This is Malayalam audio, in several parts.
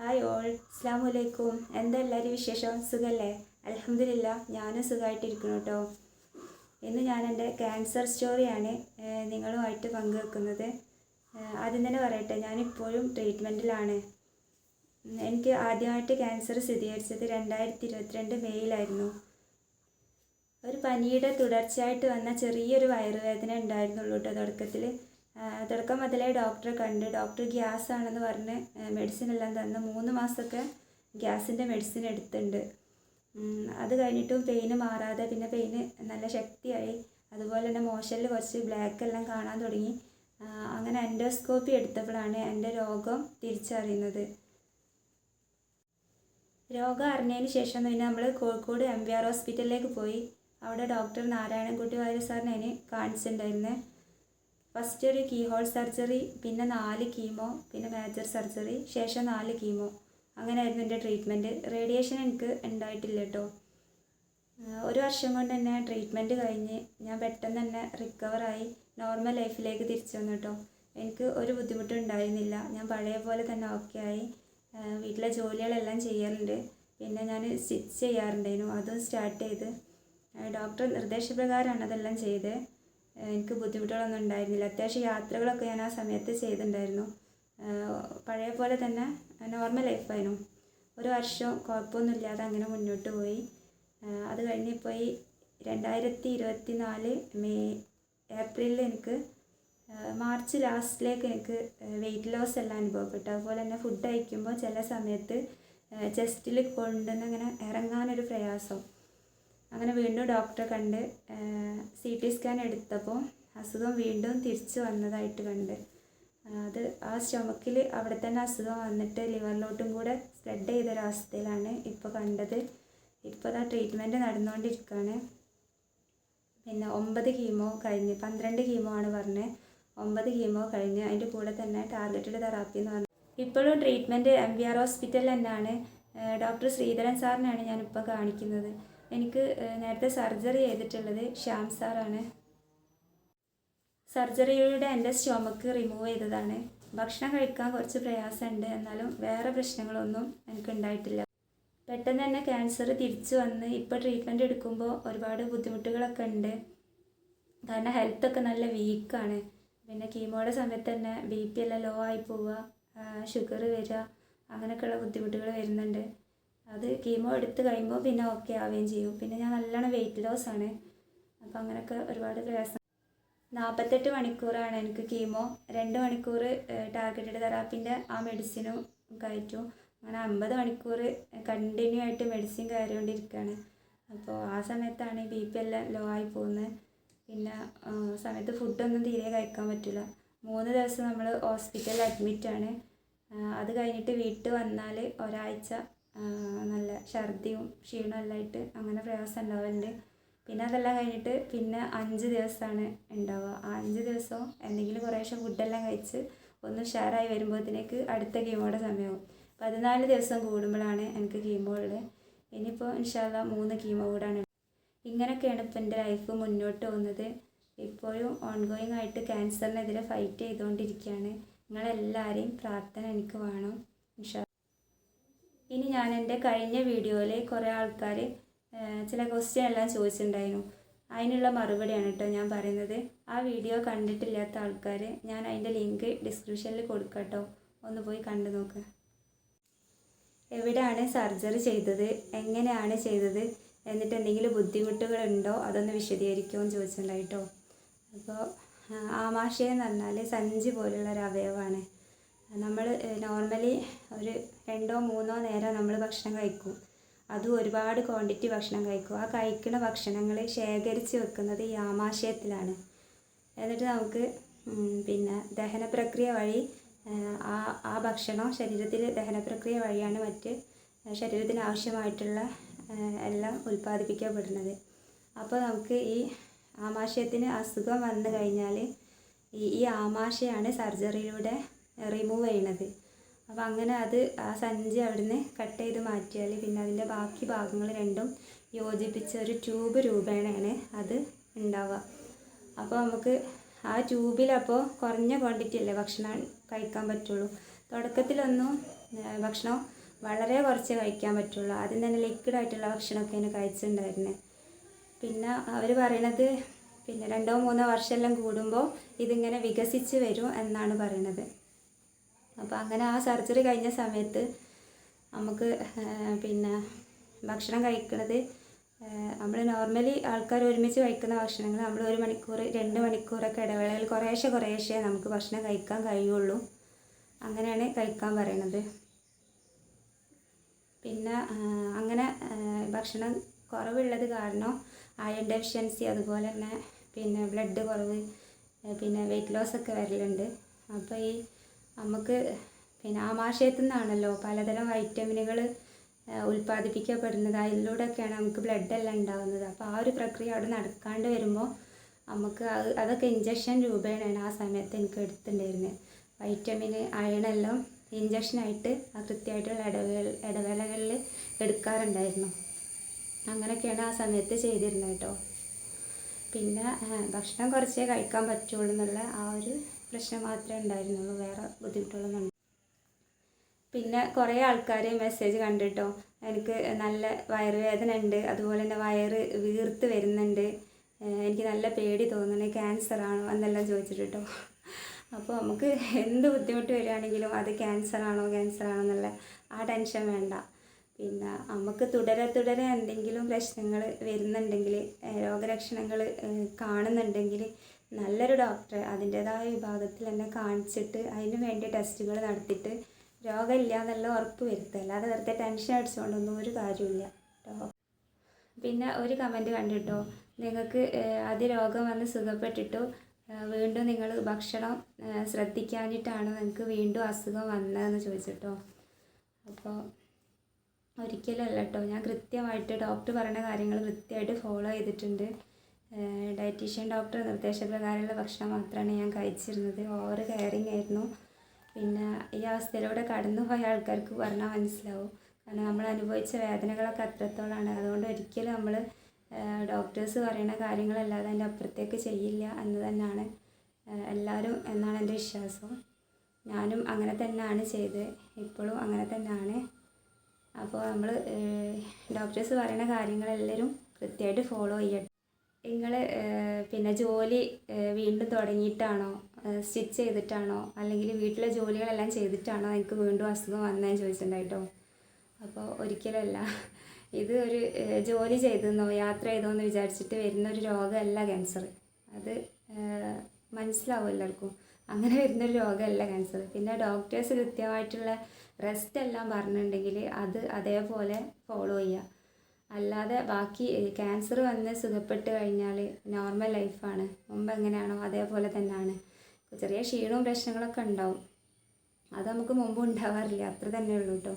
ഹായ് ഓൾ അസ്സാം വലൈക്കും എന്താ എല്ലാവരും വിശേഷം? സുഖല്ലേ? അലഹമില്ല ഞാനും സുഖമായിട്ടിരിക്കുന്നു കേട്ടോ ഇന്ന് ഞാൻ എന്റെ ക്യാൻസർ സ്റ്റോറിയാണ് നിങ്ങളുമായിട്ട് പങ്കുവെക്കുന്നത്. ആദ്യം തന്നെ പറയട്ടെ ഞാനിപ്പോഴും ട്രീറ്റ്മെന്റിലാണ് എനിക്ക് ആദ്യമായിട്ട് ക്യാൻസർ സ്ഥിരീകരിച്ചത് രണ്ടായിരത്തി ഇരുപത്തിരണ്ട് മെയ്യിലായിരുന്നു ഒരു പനിയുടെ തുടർച്ചയായിട്ട് വന്ന ചെറിയൊരു വയറുവേദന ഉണ്ടായിരുന്നുള്ളൂ കേട്ടോ തുടക്കത്തിൽ തുടക്കം മുതലേ ഡോക്ടറെ കണ്ട് ഡോക്ടർ ഗ്യാസ് ആണെന്ന് പറഞ്ഞ് മെഡിസിൻ എല്ലാം തന്ന് മൂന്ന് മാസമൊക്കെ ഗ്യാസിന്റെ മെഡിസിൻ എടുത്തിട്ടുണ്ട്. അത് കഴിഞ്ഞിട്ടും പെയിന് മാറാതെ പിന്നെ പെയിന് നല്ല ശക്തിയായി. അതുപോലെ തന്നെ മോശനിൽ കുറച്ച് ബ്ലാക്ക് എല്ലാം കാണാൻ തുടങ്ങി. അങ്ങനെ എൻഡോസ്കോപ്പി എടുത്തപ്പോഴാണ് എന്റെ രോഗം തിരിച്ചറിയുന്നത്. രോഗം അറിഞ്ഞതിന് ശേഷം പിന്നെ നമ്മൾ കോഴിക്കോട് എം വി ആർ ഹോസ്പിറ്റലിലേക്ക് പോയി. അവിടെ ഡോക്ടർ നാരായണൻകുട്ടി വാര്യ സാറിനെ അതിന് കാണിച്ചിട്ടുണ്ടായിരുന്നത് ഫസ്റ്റ് ഒരു കീഹോൾ സർജറി പിന്നെ നാല് കീമോ പിന്നെ മേജർ സർജറി ശേഷം നാല് കീമോ അങ്ങനെയായിരുന്നു എന്റെ ട്രീറ്റ്മെന്റ് റേഡിയേഷൻ എനിക്ക് ഉണ്ടായിട്ടില്ല കേട്ടോ ഒരു വർഷം കൊണ്ട് തന്നെ ട്രീറ്റ്മെന്റ് കഴിഞ്ഞ് ഞാൻ പെട്ടെന്ന് തന്നെ റിക്കവറായി നോർമൽ ലൈഫിലേക്ക് തിരിച്ചു വന്നു കേട്ടോ എനിക്ക് ഒരു ബുദ്ധിമുട്ടും ഉണ്ടായിരുന്നില്ല. ഞാൻ പഴയ പോലെ തന്നെ ഓക്കെ ആയി. വീട്ടിലെ ജോലികളെല്ലാം ചെയ്യാറുണ്ട്. പിന്നെ ഞാൻ സ്റ്റിച്ച് ചെയ്യാറുണ്ടായിരുന്നു. അതും സ്റ്റാർട്ട് ചെയ്ത്. ഡോക്ടർ നിർദ്ദേശപ്രകാരമാണ് അതെല്ലാം ചെയ്തത് എനിക്ക് ബുദ്ധിമുട്ടുകളൊന്നും ഉണ്ടായിരുന്നില്ല. അത്യാവശ്യം യാത്രകളൊക്കെ ഞാൻ ആ സമയത്ത് ചെയ്തിട്ടുണ്ടായിരുന്നു. പഴയ പോലെ തന്നെ നോർമൽ ലൈഫായിരുന്നു ഒരു വർഷം കുഴപ്പമൊന്നുമില്ലാതെ അങ്ങനെ മുന്നോട്ട് പോയി. അത് കഴിഞ്ഞ് പോയി രണ്ടായിരത്തി ഇരുപത്തി നാല് മെയ് ഏപ്രിലിൽ എനിക്ക് മാർച്ച് ലാസ്റ്റിലേക്ക് എനിക്ക് വെയിറ്റ് ലോസ് എല്ലാം അനുഭവപ്പെട്ടു. അതുപോലെ തന്നെ ഫുഡ് കഴിക്കുമ്പോൾ ചില സമയത്ത് ചെസ്റ്റിൽ കൊണ്ടുവന്ന് ഇങ്ങനെ ഇറങ്ങാനൊരു പ്രയാസം. അങ്ങനെ വീണ്ടും ഡോക്ടറെ കണ്ട് സി ടി സ്കാൻ എടുത്തപ്പോൾ അസുഖം വീണ്ടും തിരിച്ചു വന്നതായിട്ട് കണ്ട്. അത് ആ സ്റ്റൊമക്കിൽ അവിടെ തന്നെ അസുഖം വന്നിട്ട് ലിവറിലോട്ടും കൂടെ സ്പ്രെഡ് ചെയ്തൊരവസ്ഥയിലാണ് ഇപ്പോൾ കണ്ടത്. ഇപ്പോൾ അതാ ട്രീറ്റ്മെന്റ് നടന്നുകൊണ്ടിരിക്കുകയാണ്. പിന്നെ ഒമ്പത് കീമോ കഴിഞ്ഞ് പന്ത്രണ്ട് കീമോ ആണ് പറഞ്ഞത് ഒമ്പത് കീമോ കഴിഞ്ഞ് അതിന്റെ കൂടെ തന്നെ ടാർഗറ്റഡ് തെറാപ്പി എന്ന് പറഞ്ഞു. ഇപ്പോഴും ട്രീറ്റ്മെന്റ് എം വി ആർ ഹോസ്പിറ്റലിൽ തന്നെയാണ്. ഡോക്ടർ ശ്രീധരൻ സാറിനാണ് ഞാനിപ്പോൾ കാണിക്കുന്നത്. എനിക്ക് നേരത്തെ സർജറി ചെയ്തിട്ടുള്ളത് ശ്യാം സാറാണ്. സർജറിയിലൂടെ എന്റെ സ്റ്റോമക്ക് റിമൂവ് ചെയ്തതാണ്. ഭക്ഷണം കഴിക്കാൻ കുറച്ച് പ്രയാസമുണ്ട്. എന്നാലും വേറെ പ്രശ്നങ്ങളൊന്നും എനിക്ക് ഉണ്ടായിട്ടില്ല പെട്ടെന്ന് തന്നെ ക്യാൻസർ തിരിച്ചു വന്ന് ഇപ്പോൾ ട്രീറ്റ്മെന്റ് എടുക്കുമ്പോൾ ഒരുപാട് ബുദ്ധിമുട്ടുകളൊക്കെ ഉണ്ട്. കാരണം ഹെൽത്തൊക്കെ നല്ല വീക്കാണ്. പിന്നെ കീമോയുടെ സമയത്ത് തന്നെ ബി പി എല്ലാം ലോ ആയി പോവുക ഷുഗർ വരിക അങ്ങനെയൊക്കെയുള്ള ബുദ്ധിമുട്ടുകൾ വരുന്നുണ്ട്. അത് കീമോ എടുത്ത് കഴിയുമ്പോൾ പിന്നെ ഓക്കെ ആവുകയും ചെയ്യും. പിന്നെ ഞാൻ നല്ലോണം വെയിറ്റ് ലോസ് ആണ്. അപ്പോൾ അങ്ങനെയൊക്കെ ഒരുപാട് പ്രയാസം. നാൽപ്പത്തെട്ട് മണിക്കൂറാണ് എനിക്ക് കീമോ രണ്ട് മണിക്കൂർ ടാർഗറ്റഡ് തെറാപ്പിന്റെ ആ മെഡിസിനും കയറ്റും. അങ്ങനെ അമ്പത് മണിക്കൂർ കണ്ടിന്യൂ ആയിട്ട് മെഡിസിൻ കയറിക്കൊണ്ടിരിക്കുകയാണ് അപ്പോൾ ആ സമയത്താണ് ബി പി എല്ലാം ലോ ആയി പോകുന്നത്. പിന്നെ സമയത്ത് ഫുഡൊന്നും തീരെ കഴിക്കാൻ പറ്റില്ല. മൂന്ന് ദിവസം നമ്മൾ ഹോസ്പിറ്റലിൽ അഡ്മിറ്റാണ് അത് കഴിഞ്ഞിട്ട് വീട്ടിൽ വന്നാൽ ഒരാഴ്ച നല്ല ഛർദിയും ക്ഷീണവും എല്ലാം ആയിട്ട് അങ്ങനെ പ്രയാസം ഉണ്ടാവലുണ്ട്. പിന്നെ അതെല്ലാം കഴിഞ്ഞിട്ട് പിന്നെ അഞ്ച് ദിവസമാണ് ഉണ്ടാവുക. ആ അഞ്ച് ദിവസവും എന്തെങ്കിലും കുറേശ്ശെ ഫുഡെല്ലാം കഴിച്ച് ഒന്ന് ഉഷാറായി വരുമ്പോഴത്തേക്ക് അടുത്ത കീമോയുടെ സമയമാവും. പതിനാല് ദിവസം കൂടുമ്പോഴാണ് എനിക്ക് കീമോ ഉള്ളത്. ഇനിയിപ്പോൾ ഇൻഷാല്ല മൂന്ന് കീമോ കൂടാണ്. ഇങ്ങനെയൊക്കെയാണ് ഇപ്പോൾ എന്റെ ലൈഫ് മുന്നോട്ട് പോകുന്നത്. ഇപ്പോഴും ഓൺഗോയിങ് ആയിട്ട് ക്യാൻസറിനെതിരെ ഫൈറ്റ് ചെയ്തുകൊണ്ടിരിക്കുകയാണ്. നിങ്ങളെല്ലാവരെയും പ്രാർത്ഥന എനിക്ക് വേണം. ഇൻഷാ ഇനി ഞാൻ എന്റെ കഴിഞ്ഞ വീഡിയോയിൽ കുറേ ആൾക്കാർ ചില ക്വസ്റ്റ്യൻ എല്ലാം ചോദിച്ചിട്ടുണ്ടായിരുന്നു. അതിനുള്ള മറുപടിയാണ് കേട്ടോ ഞാൻ പറയുന്നത്. ആ വീഡിയോ കണ്ടിട്ടില്ലാത്ത ആൾക്കാർ ഞാൻ അതിന്റെ ലിങ്ക് ഡിസ്ക്രിപ്ഷനിൽ കൊടുക്കട്ടോ കേട്ടോ. ഒന്ന് പോയി കണ്ടു നോക്ക്. എവിടെയാണ് സർജറി ചെയ്തത്? എങ്ങനെയാണ് ചെയ്തത്? എന്നിട്ട് എന്തെങ്കിലും ബുദ്ധിമുട്ടുകളുണ്ടോ അതൊന്ന് വിശദീകരിക്കുമോ എന്ന് ചോദിച്ചിട്ടുണ്ടായിട്ടോ അപ്പോൾ ആമാശയം എന്ന് പറഞ്ഞാൽ സഞ്ചി പോലുള്ള ഒരു അവയവമാണ്. നമ്മൾ നോർമലി ഒരു രണ്ടോ മൂന്നോ നേരം നമ്മൾ ഭക്ഷണം കഴിക്കും. അതും ഒരുപാട് ക്വാണ്ടിറ്റി ഭക്ഷണം കഴിക്കും. ആ കഴിക്കുന്ന ഭക്ഷണങ്ങൾ ശേഖരിച്ച് വെക്കുന്നത് ഈ ആമാശയത്തിലാണ്. എന്നിട്ട് നമുക്ക് പിന്നെ ദഹന പ്രക്രിയ വഴി ആ, ആ ഭക്ഷണം ശരീരത്തിൽ ദഹന പ്രക്രിയ വഴിയാണ് മറ്റ് ശരീരത്തിന് ആവശ്യമായിട്ടുള്ള എല്ലാം ഉൽപ്പാദിപ്പിക്കപ്പെടുന്നത്. അപ്പോൾ നമുക്ക് ഈ ആമാശയത്തിന് അസുഖം വന്നു കഴിഞ്ഞാൽ ഈ ഈ ആമാശയാണ് സർജറിയിലൂടെ റിമൂവ് ചെയ്യണത്. അപ്പോൾ അങ്ങനെ അത് ആ സഞ്ചി അവിടുന്ന് കട്ട് ചെയ്ത് മാറ്റിയാൽ പിന്നെ അതിന്റെ ബാക്കി ഭാഗങ്ങൾ രണ്ടും യോജിപ്പിച്ച ഒരു ട്യൂബ് രൂപേണയാണ് അത് ഉണ്ടാവുക അപ്പോൾ നമുക്ക് ആ ട്യൂബിലപ്പോൾ കുറഞ്ഞ ക്വാണ്ടിറ്റി അല്ലേ ഭക്ഷണം കഴിക്കാൻ പറ്റുള്ളൂ. തുടക്കത്തിലൊന്നും ഭക്ഷണം വളരെ കുറച്ച് കഴിക്കാൻ പറ്റുള്ളൂ. ആദ്യം തന്നെ ലിക്വിഡ് ആയിട്ടുള്ള ഭക്ഷണമൊക്കെയാണ് കഴിച്ചിട്ടുണ്ടായിരുന്നത് പിന്നെ അവർ പറയണത് പിന്നെ രണ്ടോ മൂന്നോ വർഷമെല്ലാം കൂടുമ്പോൾ ഇതിങ്ങനെ വികസിച്ച് വരും എന്നാണ് പറയണത്. അപ്പോൾ അങ്ങനെ ആ സർജറി കഴിഞ്ഞ സമയത്ത് നമുക്ക് പിന്നെ ഭക്ഷണം കഴിക്കുന്നത് നമ്മൾ നോർമലി ആൾക്കാർ ഒരുമിച്ച് കഴിക്കുന്ന ഭക്ഷണങ്ങൾ നമ്മൾ ഒരു മണിക്കൂർ രണ്ട് മണിക്കൂറൊക്കെ ഇടവേളയിൽ കുറേശ്ശെ കുറേശ്ശെ നമുക്ക് ഭക്ഷണം കഴിക്കാൻ കഴിയുള്ളൂ. അങ്ങനെയാണ് കഴിക്കാൻ പറയണത്. പിന്നെ അങ്ങനെ ഭക്ഷണം കുറവുള്ളത് കാരണം അയൺ ഡെഫിഷ്യൻസി അതുപോലെ തന്നെ പിന്നെ ബ്ലഡ് കുറവ് പിന്നെ വെയിറ്റ് ലോസ് ഒക്കെ വരലുണ്ട്. അപ്പോൾ ഈ നമുക്ക് പിന്നെ ആമാശയത്തിൽ നിന്നാണല്ലോ പലതരം വൈറ്റമിനുകൾ ഉൽപ്പാദിപ്പിക്കപ്പെടുന്നത് അതിലൂടെയൊക്കെയാണ് നമുക്ക് ബ്ലഡ് എല്ലാം ഉണ്ടാകുന്നത് അപ്പോൾ ആ ഒരു പ്രക്രിയ അവിടെ നടക്കാണ്ട് വരുമ്പോൾ നമുക്ക് അത് അതൊക്കെ ഇഞ്ചക്ഷൻ രൂപേണയാണ് ആ സമയത്ത് എനിക്ക് എടുത്തിട്ടുണ്ടായിരുന്നത് വൈറ്റമിന് അയണെല്ലാം ഇഞ്ചക്ഷനായിട്ട് ആ കൃത്യമായിട്ടുള്ള ഇടവേള ഇടവേളകളിൽ എടുക്കാറുണ്ടായിരുന്നു. അങ്ങനെയൊക്കെയാണ് ആ സമയത്ത് ചെയ്തിരുന്നത് കേട്ടോ. പിന്നെ ഭക്ഷണം കുറച്ചേ കഴിക്കാൻ പറ്റുള്ളൂ എന്നുള്ള ആ ഒരു പ്രശ്നം മാത്രമേ ഉണ്ടായിരുന്നുള്ളൂ. വേറെ ബുദ്ധിമുട്ടുകളൊന്നും പിന്നെ കുറേ ആൾക്കാർ മെസ്സേജ് കണ്ടിട്ടോ. എനിക്ക് നല്ല വയറുവേദന ഉണ്ട്. അതുപോലെ തന്നെ വയറ് വീർത്ത് വരുന്നുണ്ട്. എനിക്ക് നല്ല പേടി തോന്നുന്നു. ക്യാൻസർ ആണോ എന്നെല്ലാം ചോദിച്ചിട്ടോ അപ്പോൾ നമുക്ക് എന്ത് ബുദ്ധിമുട്ട് വരികയാണെങ്കിലും അത് ക്യാൻസർ ആണോ ക്യാൻസർ ആണോ എന്നുള്ള ആ ടെൻഷൻ വേണ്ട. പിന്നെ നമുക്ക് തുടരെ തുടരെ എന്തെങ്കിലും പ്രശ്നങ്ങൾ വരുന്നുണ്ടെങ്കിൽ രോഗലക്ഷണങ്ങൾ കാണുന്നുണ്ടെങ്കിൽ നല്ലൊരു ഡോക്ടറെ അതിന്റേതായ വിഭാഗത്തിൽ തന്നെ കാണിച്ചിട്ട് അതിന് വേണ്ടി ടെസ്റ്റുകൾ നടത്തിയിട്ട് രോഗമില്ല എന്നുള്ള ഉറപ്പ് വരുത്തുക. അല്ലാതെ വെറുതെ ടെൻഷൻ അടിച്ചുകൊണ്ടൊന്നും ഒരു കാര്യമില്ല കേട്ടോ പിന്നെ ഒരു കമന്റ് കണ്ടിട്ടോ? നിങ്ങൾക്ക് അത് രോഗം വന്ന് സുഖപ്പെട്ടിട്ടു? വീണ്ടും നിങ്ങൾ ഭക്ഷണം ശ്രദ്ധിക്കാനിട്ടാണ് നിങ്ങൾക്ക് വീണ്ടും അസുഖം വന്നതെന്ന് ചോദിച്ചിട്ടോ? അപ്പോൾ ഒരിക്കലല്ല കേട്ടോ ഞാൻ കൃത്യമായിട്ട് ഡോക്ടർ പറയുന്ന കാര്യങ്ങൾ കൃത്യമായിട്ട് ഫോളോ ചെയ്തിട്ടുണ്ട്. ഡയറ്റീഷ്യൻ ഡോക്ടർ നിർദ്ദേശപ്രകാരമുള്ള ഭക്ഷണം മാത്രമാണ് ഞാൻ കഴിച്ചിരുന്നത്. ഓവർ കെയറിങ് ആയിരുന്നു. പിന്നെ ഈ അവസ്ഥയിലൂടെ കടന്നു പോയ ആൾക്കാർക്ക് പറഞ്ഞാൽ മനസ്സിലാവും. കാരണം നമ്മൾ അനുഭവിച്ച വേദനകളൊക്കെ അത്രത്തോളമാണ് അതുകൊണ്ട് ഒരിക്കലും നമ്മൾ ഡോക്ടേഴ്സ് പറയുന്ന കാര്യങ്ങളല്ലാതെ അതിന്റെ അപ്പുറത്തേക്ക് ചെയ്യില്ല എന്ന് തന്നെയാണ് എല്ലാവരും എന്നാണ് എന്റെ വിശ്വാസം. ഞാനും അങ്ങനെ തന്നെയാണ് ചെയ്തത്. ഇപ്പോഴും അങ്ങനെ തന്നെയാണ്. അപ്പോൾ നമ്മൾ ഡോക്ടേഴ്സ് പറയുന്ന കാര്യങ്ങളെല്ലാവരും കൃത്യമായിട്ട് ഫോളോ ചെയ്യട്ടെ. നിങ്ങൾ പിന്നെ ജോലി വീണ്ടും തുടങ്ങിയിട്ടാണോ? സ്റ്റിച്ച് ചെയ്തിട്ടാണോ? അല്ലെങ്കിൽ വീട്ടിലെ ജോലികളെല്ലാം ചെയ്തിട്ടാണോ എനിക്ക് വീണ്ടും അസുഖം വന്നതെന്ന് ചോദിച്ചിട്ടുണ്ടായിട്ടോ? അപ്പോൾ ഒരിക്കലല്ല ഇത് ഒരു ജോലി ചെയ്തെന്നോ യാത്ര ചെയ്തോ എന്ന് വിചാരിച്ചിട്ട് വരുന്ന ഒരു രോഗമല്ല ക്യാൻസർ. അത് മനസ്സിലാവും എല്ലാവർക്കും. അങ്ങനെ വരുന്നൊരു രോഗമല്ല ക്യാൻസർ. പിന്നെ ഡോക്ടേഴ്സ് കൃത്യമായിട്ടുള്ള റെസ്റ്റ് എല്ലാം പറഞ്ഞിട്ടുണ്ടെങ്കിൽ അത് അതേപോലെ ഫോളോ ചെയ്യുക. അല്ലാതെ ബാക്കി ക്യാൻസർ വന്ന് സുഖപ്പെട്ട് കഴിഞ്ഞാൽ നോർമൽ ലൈഫാണ് മുമ്പ് എങ്ങനെയാണോ അതേപോലെ തന്നെയാണ്. ചെറിയ ക്ഷീണവും പ്രശ്നങ്ങളൊക്കെ ഉണ്ടാവും. അത് നമുക്ക് മുമ്പ് ഉണ്ടാവാറില്ല. അത്ര തന്നെ ഉള്ളൂ കേട്ടോ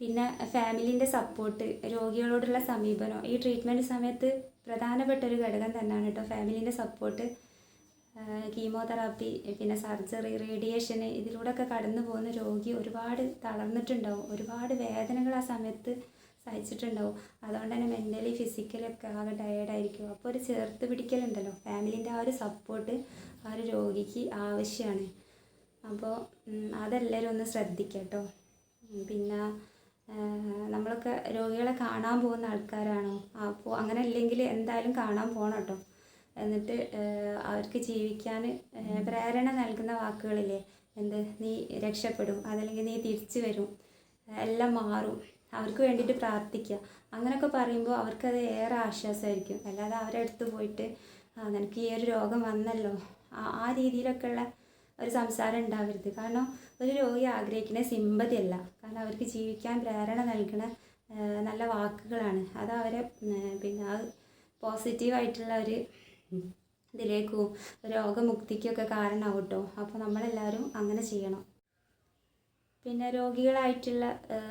പിന്നെ ഫാമിലിന്റെ സപ്പോർട്ട് രോഗികളോടുള്ള സമീപനം. ഈ ട്രീറ്റ്മെന്റ് സമയത്ത് പ്രധാനപ്പെട്ട ഒരു ഘടകം തന്നെയാണ് കേട്ടോ ഫാമിലിന്റെ സപ്പോർട്ട് കീമോതെറാപ്പി പിന്നെ സർജറി റേഡിയേഷന് ഇതിലൂടെയൊക്കെ കടന്നു പോകുന്ന രോഗി ഒരുപാട് തളർന്നിട്ടുണ്ടാവും. ഒരുപാട് വേദനകൾ ആ സമയത്ത് സഹിച്ചിട്ടുണ്ടാവും. അതുകൊണ്ട് തന്നെ മെന്റലി ഫിസിക്കലി ഒക്കെ ആകെ ടയേർഡായിരിക്കും അപ്പോൾ ഒരു ചേർത്ത് പിടിക്കലുണ്ടല്ലോ. ഫാമിലിന്റെ ആ ഒരു സപ്പോർട്ട് ആ ഒരു രോഗിക്ക് ആവശ്യമാണ് അപ്പോൾ അതെല്ലാവരും ഒന്ന് ശ്രദ്ധിക്കുക കേട്ടോ. പിന്നെ നമ്മളൊക്കെ രോഗികളെ കാണാൻ പോകുന്ന ആൾക്കാരാണോ? അപ്പോൾ അങ്ങനെ അല്ലെങ്കിൽ എന്തായാലും കാണാൻ പോകണം കേട്ടോ. എന്നിട്ട് അവർക്ക് ജീവിക്കാൻ പ്രേരണ നൽകുന്ന വാക്കുകളില്ലേ? എന്ത്? നീ രക്ഷപ്പെടും. അതല്ലെങ്കിൽ നീ തിരിച്ചു വരും. എല്ലാം മാറും. അവർക്ക് വേണ്ടിയിട്ട് പ്രാർത്ഥിക്കുക. അങ്ങനെയൊക്കെ പറയുമ്പോൾ അവർക്കത് ഏറെ ആശ്വാസമായിരിക്കും. അല്ലാതെ അവരടുത്ത് പോയിട്ട് നിനക്ക് ഈ ഒരു രോഗം വന്നല്ലോ. ആ ആ രീതിയിലൊക്കെയുള്ള ഒരു സംസാരം ഉണ്ടാവരുത്. കാരണം ഒരു രോഗി ആഗ്രഹിക്കുന്ന സിമ്പതി അല്ല. കാരണം അവർക്ക് ജീവിക്കാൻ പ്രേരണ നൽകുന്ന നല്ല വാക്കുകളാണ്. അത് അവരെ പിന്നെ ആ പോസിറ്റീവായിട്ടുള്ള ഒരു ഇതിലേക്കും രോഗമുക്തിക്കൊക്കെ കാരണമാവും കേട്ടോ അപ്പോൾ നമ്മളെല്ലാവരും അങ്ങനെ ചെയ്യണം. പിന്നെ രോഗികളായിട്ടുള്ള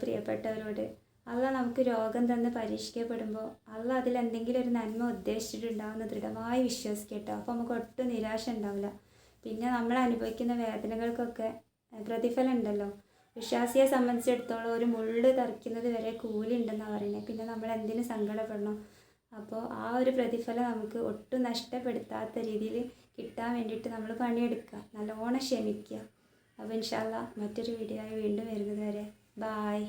പ്രിയപ്പെട്ടവരോട് അല്ല നമുക്ക് രോഗം തന്ന് പരീക്ഷിക്കപ്പെടുമ്പോൾ അല്ല അതിൽ എന്തെങ്കിലും ഒരു നന്മ ഉദ്ദേശിച്ചിട്ടുണ്ടാവുമെന്ന് ദൃഢമായി വിശ്വസിക്കട്ടോ. അപ്പോൾ നമുക്ക് ഒട്ടും നിരാശ ഉണ്ടാവില്ല പിന്നെ നമ്മൾ അനുഭവിക്കുന്ന വേദനകൾക്കൊക്കെ പ്രതിഫലം ഉണ്ടല്ലോ. വിശ്വാസിയെ സംബന്ധിച്ചിടത്തോളം ഒരു മുള്ള് തറിക്കുന്നത് വരെ കൂലി ഉണ്ടെന്നാണ് പറയുന്നത് പിന്നെ നമ്മൾ എന്തിനു സങ്കടപ്പെടണം? അപ്പോൾ ആ ഒരു പ്രതിഫലം നമുക്ക് ഒട്ടും നഷ്ടപ്പെടുത്താത്ത രീതിയിൽ കിട്ടാൻ വേണ്ടിയിട്ട് നമ്മൾ പണിയെടുക്കുക. നല്ലോണം ക്ഷമിക്കുക. അപ്പോൾ ഇൻഷാല്ല മറ്റൊരു വീഡിയോ ആയി വീണ്ടും വരുന്നത് വരെ ബായ്